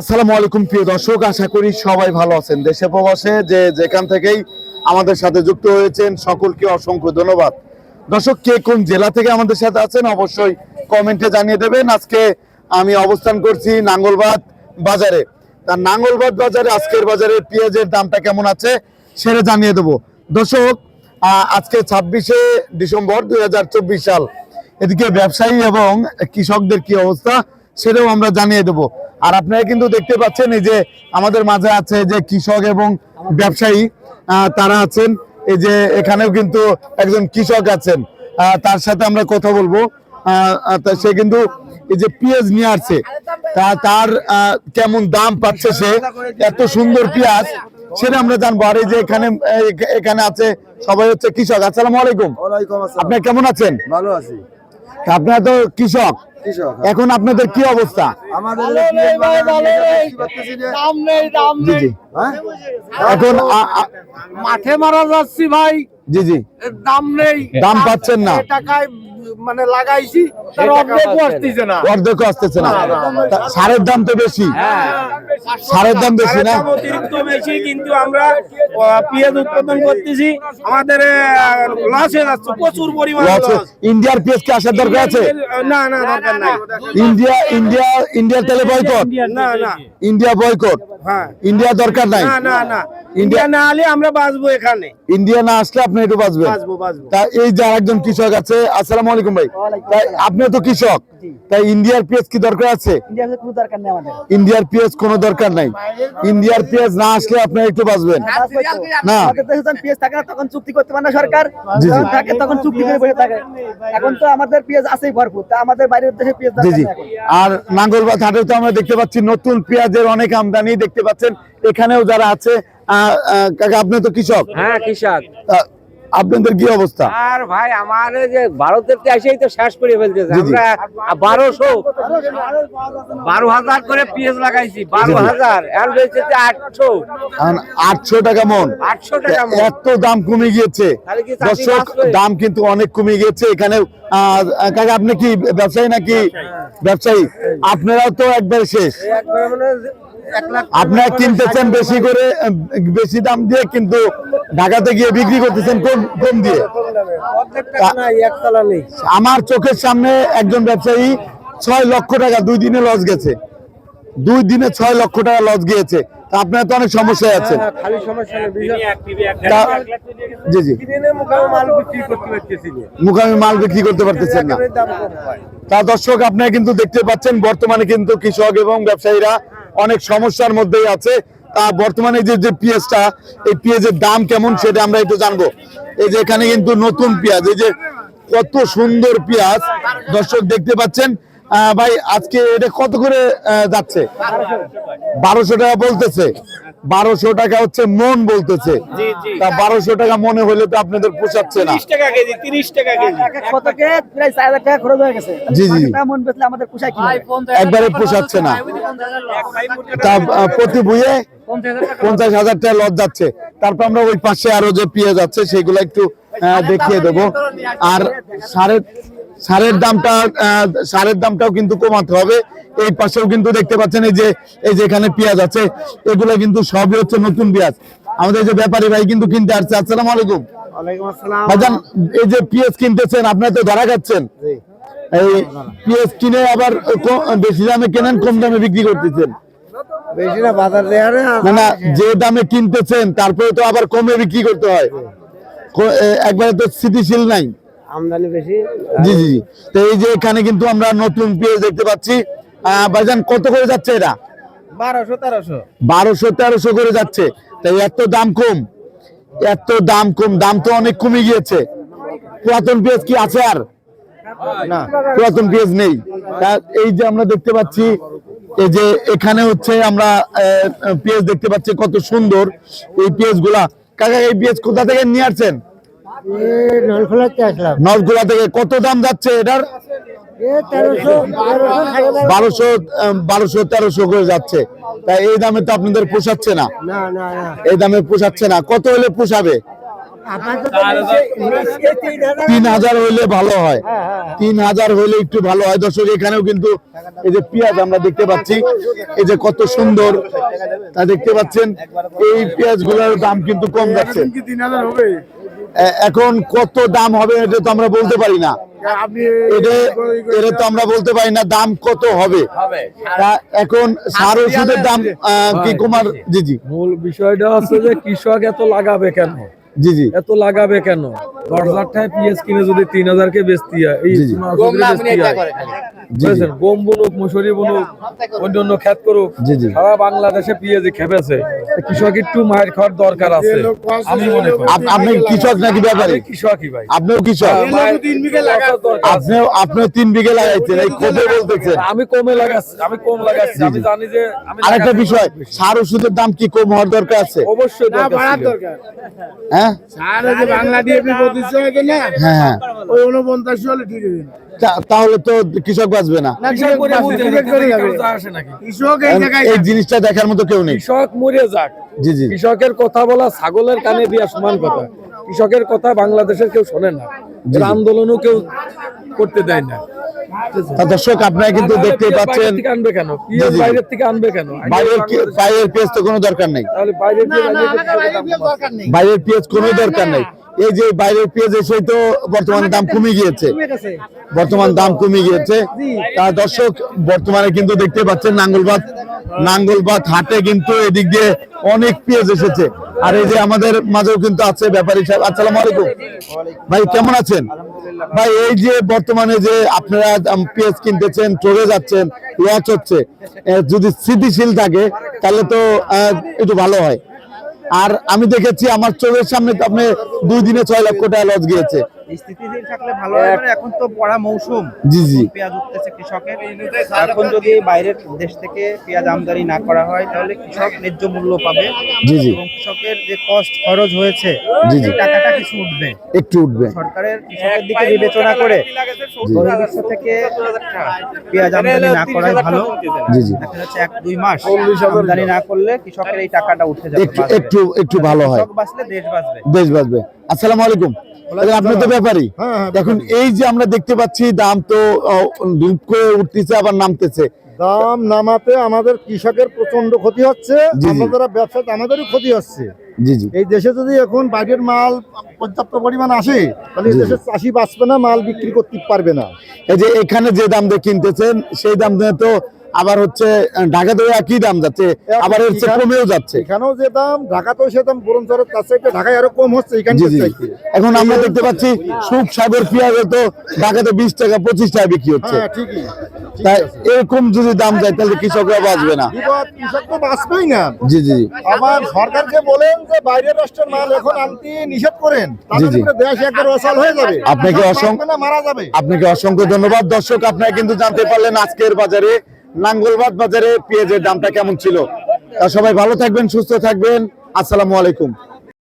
আসসালামু আলাইকুম, প্রিয় দর্শক। আশা করি সবাই ভালো আছেন। দেশে প্রবাসে যে যেখান থেকেই আমাদের সাথে যুক্ত হয়েছেন, সকলকে অসংখ্য ধন্যবাদ। দর্শক, কে কোন জেলা থেকে আমাদের সাথে আছেন অবশ্যই কমেন্টে জানিয়ে দেবেন। আজকে আমি অবস্থান করছি নাঙ্গলবাদ বাজারে। তার নাঙ্গলবাদ বাজারে, আজকের বাজারে পেঁয়াজের দামটা কেমন আছে সেটা জানিয়ে দেবো। দর্শক আজকে ছাব্বিশে ডিসেম্বর দুই হাজার চব্বিশ সাল। এদিকে ব্যবসায়ী এবং কৃষকদের কি অবস্থা সেটাও আমরা জানিয়ে দেব। আর আপনারা কিন্তু দেখতে পাচ্ছেন এই যে আমাদের মাঝে আছে যে কৃষক এবং ব্যবসায়ী তারা আছেন। এই যে এখানেও কিন্তু একজন কৃষক আছেন। তার সাথে আমরা কথা বলব। সে কিন্তু এই যে পেঁয়াজ নিয়ে আসছে। তা তার কেমন দাম পাচ্ছে সে? এত সুন্দর পেঁয়াজ সেটা আমরা জানব। আর এই যে এখানে এখানে আছে সবাই হচ্ছে কৃষক। আসসালামু আলাইকুম। ওয়ালাইকুম আপনি কেমন আছেন? ভালো আছি। আপনারা তো কৃষক। কৃষক এখন আপনাদের কি অবস্থা? হ্যাঁ? এখন মাঠে মারা যাচ্ছি ভাই। জি জি। দাম নেই। দাম পাচ্ছেন না। টাকায় মানে লাগাইছি তার অর্ধেক আসতেছে না। অর্ধেক আসতেছে না। সারের দাম তো বেশি। সারের দাম বেশি না? অতিরিক্ত বেশি কিন্তু আমরা পেঁয়াজ উৎপাদন করতেছি। আমাদের লস হয়ে যাচ্ছে প্রচুর পরিমাণে ইন্ডিয়ার পেঁয়াজ কি আসার দরকার আছে? না না দরকার নাই। ইন্ডিয়া ইন্ডিয়া ইন্ডিয়ার তেলে বয়কট না না। ইন্ডিয়া বয়কট হ্যাঁ। ইন্ডিয়া দরকার নাই? না না না। ইন্ডিয়া না হলে আমরা বাঁচবো এখানে। ইন্ডিয়া না আসলে আপনি একটু বাঁচবেন। বাঁচবো বাঁচবো। তা এই যে আরেকজন কৃষক আছে আসসালামু আলাইকুম ভাই। তাই আপনি তো কৃষক। তাই ইন্ডিয়ার পেঁয়াজ কি দরকার আছে? কোনো দরকার নেই আমাদের। ইন্ডিয়ার পেঁয়াজ কোনো দরকার নাই। ইন্ডিয়ার পেঁয়াজ না আসলে আপনি একটু বাঁচবেন। না। পেঁয়াজ থাকে তখন চুক্তি করতে পারে না সরকার। থাকে তখন চুক্তি করে বসে থাকে। এখন তো আমাদের পেঁয়াজ আছেই ভরপুর। তা আমাদের বাইরের দেশে পেঁয়াজ জি দরকার জি। নেই আর নাঙ্গলবাদ তো আমরা দেখতে পাচ্ছি নতুন পেঁয়াজের অনেক আমদানি দেখতে পাচ্ছেন। এখানেও যারা আছে কাকা আপনি তো কৃষক। হ্যাঁ কৃষক। আপনাদের কি অবস্থা? আর ভাই আমার যে ভারতের এসেই তো শেষ করে ফেলতেছে। আমরা বারোশো বারো হাজার করে পেঁয়াজ লাগাইছি বারো হাজার। এখন বেচেছে আটশো। আটশো টাকা মন। আটশো টাকা। এত দাম কমে গিয়েছে। দর্শক দাম কিন্তু অনেক কমে গিয়েছে এখানে। কাকা আপনি কি ব্যবসায়ী নাকি? ব্যবসায়ী। আপনারাও তো একবার শেষ। একবারে এক লাখ আপনারা কিনতেছেন বেশি করে বেশি দাম দিয়ে কিন্তু ঢাকাতে গিয়ে বিক্রি করতেছেন কম কম দিয়ে। অর্ধেক টাকা নাই একতলা নেই। আমার চোখের সামনে একজন ব্যবসায়ী ছয় লক্ষ টাকা দুই দিনে লস গেছে। দুই দিনে ছয় লক্ষ টাকা লস গিয়েছে। তা আপনার তো অনেক সমস্যায় হ্যাঁ, জি জি। বিক্রি করতে মুখামি মাল বিক্রি করতে পারতেছেন না। হয়। তা দর্শক আপনারা কিন্তু দেখতে পাচ্ছেন বর্তমানে কিন্তু কৃষক এবং ব্যবসায়ীরা অনেক সমস্যার মধ্যেই আছে। তা বর্তমানে যে যে পেঁয়াজটা, এই পেঁয়াজের দাম কেমন সেটা আমরা একটু জানব। এই যে এখানে কিন্তু নতুন পেঁয়াজ, এই যে কত সুন্দর পেঁয়াজ। দর্শক দেখতে পাচ্ছেন ভাই আজকে এটা কত করে যাচ্ছে? বারোশো টাকা বলতেছে। বারোশো টাকা হচ্ছে মন বলতেছে। জি জি। তা বারোশো টাকা মনে হলে তো আপনাদের পোষাচ্ছে না। তিরিশ টাকা কেজি তিরিশ টাকা কেজি। এক এক শতকে প্রায় চার হাজার টাকা খরচ হয়ে গেছে। জি, জি। টাকা মন বেচলে আমাদের পোষায় কি হবে? একবারে পোষাচ্ছে না। তা প্রতি বইয়ে পঞ্চাশ হাজার টাকা লস যাচ্ছে। তারপর আমরা ওই পাশে আরও যে পেঁয়াজ আছে সেগুলো একটু দেখিয়ে দেবো। আর সারের সারের দামটা সারের দামটাও কিন্তু কমাতে হবে। এই পাশেও কিন্তু দেখতে পাচ্ছেন এই যে এই যে এখানে পেঁয়াজ আছে এগুলো কিন্তু সবই হচ্ছে নতুন পেঁয়াজ। আমাদের যে ব্যাপারী ভাই কিন্তু কিনতে আসছে। আসসালাম আলাইকুম। ভাইজান এই যে পেঁয়াজ কিনতেছেন আপনারা তো ধরা খাচ্ছেন। এই পেঁয়াজ কিনে আবার বেশি দামে কেনেন কম দামে বিক্রি করতেছেন? বেশি না বাজার না না যে দামে কিনতেছেন তারপরে তো আবার কমে বিক্রি করতে হয়। একবারে তো স্থিতিশীল নাই। আমদানি বেশি। জি জি জি। তো এই যে এখানে কিন্তু আমরা নতুন পেঁয়াজ দেখতে পাচ্ছি। আহ, ভাইজান কত করে যাচ্ছে এটা? বারোশো তেরোশো। বারোশো তেরোশো করে যাচ্ছে। তাই এত দাম কম? এত দাম কম? দাম তো অনেক কমে গিয়েছে। পুরাতন পেঁয়াজ কি আছে আর? না। পুরাতন পেঁয়াজ নেই। তা এই যে আমরা দেখতে পাচ্ছি এই যে এখানে হচ্ছে আমরা আহ, পেঁয়াজ দেখতে পাচ্ছি কত সুন্দর। এই পেঁয়াজগুলা কাকা এই পেঁয়াজ কোথা থেকে নিয়ে আসছেন? নলগুলা থেকে কত দাম যাচ্ছে এটার? বারোশো বারোশো। তেরোশো করে যাচ্ছে। তাই এই দামে তো আপনাদের পোষাচ্ছে না। না না না। এই দামে পোষাচ্ছে না। কত হলে পোষাবে? তিন হাজার হইলে ভালো হয়। তিন হাজার হইলে একটু ভালো হয়। দর্শক এখানেও কিন্তু এই যে পেঁয়াজ আমরা দেখতে পাচ্ছি। এই যে কত সুন্দর। তা দেখতে পাচ্ছেন এই পেঁয়াজগুলোর দাম কিন্তু কম যাচ্ছে। তিন হাজার হবে। এখন কত দাম হবে এটা তো আমরা বলতে পারি না। এটা এটা তো আমরা বলতে পারি না দাম কত হবে। তা এখন সার ওষুধের দাম আহ, কি কুমার জি জি। মূল বিষয়টা হচ্ছে যে কৃষক এত লাগাবে কেন? জি জি। এত লাগাবে কেন? দশ হাজার পিএস কিনে যদি তিন হাজার কে বেচতে হয় এই জি, জি। মাসুদ রে বেচতে। জি, জি। বুঝেছেন? গম বুনুক মুসুরি বুনুক অন্য অন্য খ্যাত করুক জি, জি। সারা বাংলাদেশে পিএজি খেপেছে। কৃষক একটু মায়ের খাওয়ার দরকার আছে। আমি মনে করি। আপনি কৃষক নাকি ব্যাপারী? কৃষকই ভাই। আপনিও কৃষক? মায়ের খাওয়ার দরকার আছে। আপনিও আপনিও তিন বিঘে লাগাইছেন এই খোঁজে বলতেছেন। আমি কমে লাগাচ্ছি আমি কম লাগাচ্ছি। আমি জানি যে আরেকটা বিষয় সার ওষুধের দাম কি কম হওয়ার দরকার আছে? অবশ্যই দরকার হ্যাঁ? বাংলা না হ্যাঁ। ওই উনপঞ্চাশ হলে ঠিক আছে তাহলে তো কৃষক বাঁচবে না। এই জিনিসটা দেখার মতো কেউ নেই। কৃষক মরে যাক। জি জি। কৃষকের কথা বলা ছাগলের কানে দিয়া সমান কথা। কৃষকের কথা বাংলাদেশের কেউ শোনে না। আন্দোলনও কেউ করতে দেয় না। দর্শক আপনারা কিন্তু দেখতে পাচ্ছেন বাইরের থেকে আনবে কেন? পিঁয়াজ জি, জি। বাইরের থেকে আনবে কেন? বাইরের বাইরের পেঁয়াজ তো কোনো দরকার নেই। তাহলে বাইরের বাইরের কোনো দরকার নেই। এই যে বাইরের পেঁয়াজ এসে তো বর্তমানে দাম কমে গিয়েছে। বর্তমান দাম কমে গিয়েছে। তা দর্শক বর্তমানে কিন্তু দেখতে পাচ্ছেন নাঙ্গলবাদ নাঙ্গলবাদ হাটে কিন্তু এদিক দিয়ে অনেক পেঁয়াজ এসেছে। আর এই যে আমাদের মাঝেও কিন্তু আছে ব্যাপারী সাহেব। আসসালামু আলাইকুম। ভাই কেমন আছেন? ভাই এই যে বর্তমানে যে আপনারা পেঁয়াজ কিনতেছেন চলে যাচ্ছেন লস হচ্ছে। যদি স্থিতিশীল থাকে তাহলে তো একটু ভালো হয়। আর আমি দেখেছি আমার চোখের সামনে আপনি দুই দিনে ছয় লক্ষ টাকা লস গিয়েছে। স্থিতিশীল থাকলে ভালো হয় মানে এখন তো পড়া মৌসুম। জি জি। পেঁয়াজ উঠতেছে কৃষকের। এখন যদি বাইরের দেশ থেকে পেঁয়াজ আমদানি না করা হয় তাহলে কৃষক ন্যায্য মূল্য পাবে। জি জি। এবং কৃষকের যে কস্ট খরচ হয়েছে জি, জি। টাকাটা কিছু উঠবে। একটু উঠবে। সরকারের কৃষকের দিকে বিবেচনা করে বহির্বিশ্ব থেকে পেঁয়াজ আমদানি না করাই ভালো। জি জি। দেখা যাচ্ছে এক দুই মাস আমদানি না করলে কৃষকের এই টাকাটা উঠে যাবে একটু একটু ভালো হয়। কৃষক বাঁচলে দেশ বাঁচবে। দেশ বাঁচবে। আসসালামু আলাইকুম। আপনি তো ব্যাপারী। এখন এই যে আমরা দেখতে পাচ্ছি দাম তো ডুব করে উঠতেছে আবার নামতেছে। দাম নামাতে আমাদের কৃষকের প্রচণ্ড ক্ষতি হচ্ছে। যারা ব্যবসায়ী আমাদেরও ক্ষতি হচ্ছে। জি জি। এই দেশে যদি এখন বাইরের মাল পর্যাপ্ত পরিমাণ আসে তাহলে এই। দেশের চাষি বাঁচবে না মাল বিক্রি করতে পারবে না। এই যে এখানে যে দাম দিয়ে কিনতেছেন সেই দাম দিয়ে তো আবার হচ্ছে ঢাকাতে একই দাম যাচ্ছে আবার হচ্ছে কমেও যাচ্ছে। এখানেও যে দাম ঢাকাতেও সে দাম বরং চাইতে ঢাকায় আরও কম হচ্ছে এখানে আমরা দেখতে পাচ্ছি সুখ সাগর পেঁয়াজ তো ঢাকাতে বিশ টাকা পঁচিশ টাকা বিক্রি হচ্ছে। হ্যাঁ তাই এরকম যদি দাম যায় তাহলে কৃষকরা বাঁচবে না। কৃষক তো বাঁচবেই না। জি জি। সরকারকে বলেন যে বাইরের রাষ্ট্রের মাল এখন আনতে নিষেধ করেন তাহলে। দেশ একবার অচল হয়ে যাবে। আপনাকে অসংখ্য- না, মারা যাবে। আপনাকে অসংখ্য ধন্যবাদ। দর্শক আপনারা কিন্তু জানতে পারলেন আজকের বাজারে নাঙ্গলবাদ বাজারে পেঁয়াজের দামটা কেমন ছিল? তা সবাই ভালো থাকবেন সুস্থ থাকবেন। আসসালামু আলাইকুম।